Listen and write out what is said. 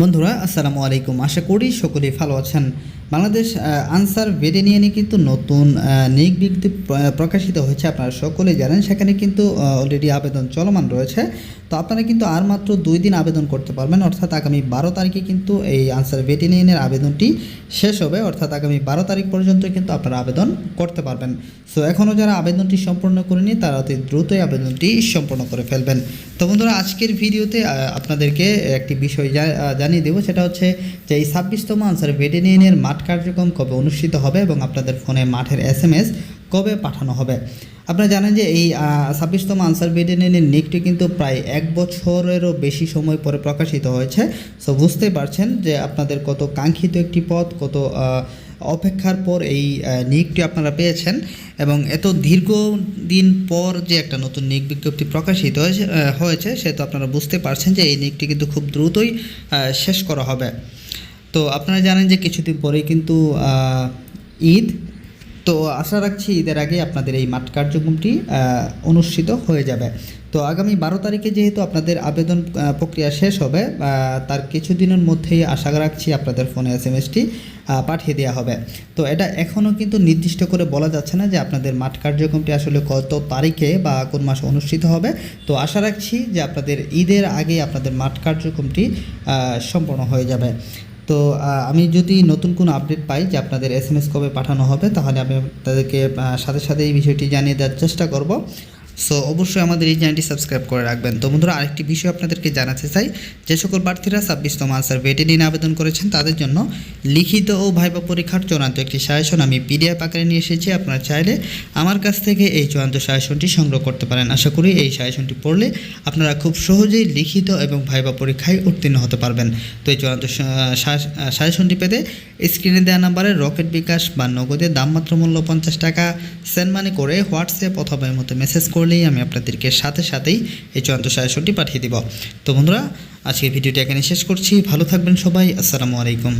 বন্ধুরা আসসালামু আলাইকুম। আশা করি সকলেই ভালো আছেন। বাংলাদেশ আনসার নিয়ে কিন্তু নতুন নিয়োগ বিজ্ঞপ্তি প্রকাশিত হয়েছে। আপনারা সকলেই জানেন, সেখানে কিন্তু অলরেডি আবেদন চলমান রয়েছে। তো আপনারা কিন্তু আর মাত্র দুই দিন আবেদন করতে পারবেন। অর্থাৎ আগামী বারো তারিখে কিন্তু এই আনসার বেটেলিয়ানের আবেদনটি শেষ হবে। অর্থাৎ আগামী বারো তারিখ পর্যন্ত কিন্তু আপনারা আবেদন করতে পারবেন। সো এখনও যারা আবেদনটি সম্পূর্ণ করেনি তারা অতি দ্রুতই আবেদনটি সম্পূর্ণ করে ফেলবেন। তো বন্ধুরা, আজকের ভিডিওতে আপনাদেরকে একটি বিষয় জানিয়ে দেবো। সেটা হচ্ছে যে এই ছাব্বিশতম আনসার ভেটেরিয়ানের মাঠ কার্যক্রম কবে অনুষ্ঠিত হবে এবং আপনাদের ফোনে মাঠের এস এম এস কবে পাঠানো হবে? আপনারা জানেন যে এই ছাব্বিশতম আনসার ভেটেরিয়ানের নিকটি কিন্তু প্রায় এক বছরেরও বেশি সময় পরে প্রকাশিত হয়েছে। সো বুঝতেই পারছেন যে আপনাদের কত কাঙ্ক্ষিত একটি পদ কত অপেক্ষার পর এই নিয়োগটি আপনারা পেয়েছেন এবং এত দীর্ঘ দিন পর যে একটা নতুন নিয়োগ বিজ্ঞপ্তি প্রকাশিত হয়েছে হয়েছে, সে তো আপনারা বুঝতে পারছেন যে এই নিয়োগটি কিন্তু খুব দ্রুতই শেষ করা হবে। তো আপনারা জানেন যে কিছুদিন পরেই কিন্তু ঈদ। তো আশা রাখছি ঈদের আগে আপনাদের এই মাঠ কার্যক্রমটি অনুষ্ঠিত হয়ে যাবে। তো আগামী বারো তারিখে যেহেতু আপনাদের আবেদন প্রক্রিয়া শেষ হবে তার কিছুদিনের মধ্যেই আশা রাখছি আপনাদের ফোনে এস এম এসটি পাঠিয়ে দেওয়া হবে। তো এটা এখনও কিন্তু নির্দিষ্ট করে বলা যাচ্ছে না যে আপনাদের মাঠ কার্যক্রমটি আসলে কত তারিখে বা কোন মাসে অনুষ্ঠিত হবে। তো আশা রাখছি যে আপনাদের ঈদের আগে আপনাদের মাঠ কার্যক্রমটি সম্পন্ন হয়ে যাবে। তো আমি যদি নতুন কোনো আপডেট পাই যে আপনাদের এস এম এস কবে পাঠানো হবে, তাহলে আমি তাদেরকে সাথে সাথে এই বিষয়টি জানিয়ে দেওয়ার চেষ্টা করব। সো অবশ্যই আমাদের এই চ্যানেলটি সাবস্ক্রাইব করে রাখবেন। তো বন্ধুরা, আরেকটি বিষয় আপনাদেরকে জানাতে চাই। যে সকল প্রার্থীরা ছাব্বিশতম আনসার বেটে নিয়ে আবেদন করেছেন, তাদের জন্য লিখিত ও ভাইবা পরীক্ষার চূড়ান্ত একটি সাজেশন আমি পিডিএফ আকারে নিয়ে এসেছি। আপনারা চাইলে আমার কাছ থেকে এই চূড়ান্ত সাজেশনটি সংগ্রহ করতে পারেন। আশা করি এই সাজেশনটি পড়লে আপনারা খুব সহজেই লিখিত এবং ভাইবা পরীক্ষায় উত্তীর্ণ হতে পারবেন। তো এই চূড়ান্ত সাজেশনটি পেতে স্ক্রিনে দেওয়া নাম্বারে রকেট বিকাশ বা নগদে দামমাত্র মূল্য পঞ্চাশ টাকা। সেন্ড মানি করে হোয়াটসঅ্যাপ অথবা এর মতো মেসেজ করলেই আমি আপনাদেরকে সাথে সাথেই এই চূড়ান্ত সাজেশনটি পাঠিয়ে দিব। তো বন্ধুরা আজকে ভিডিওটি এখানে শেষ করছি। ভালো থাকবেন সবাই। আসসালামু আলাইকুম।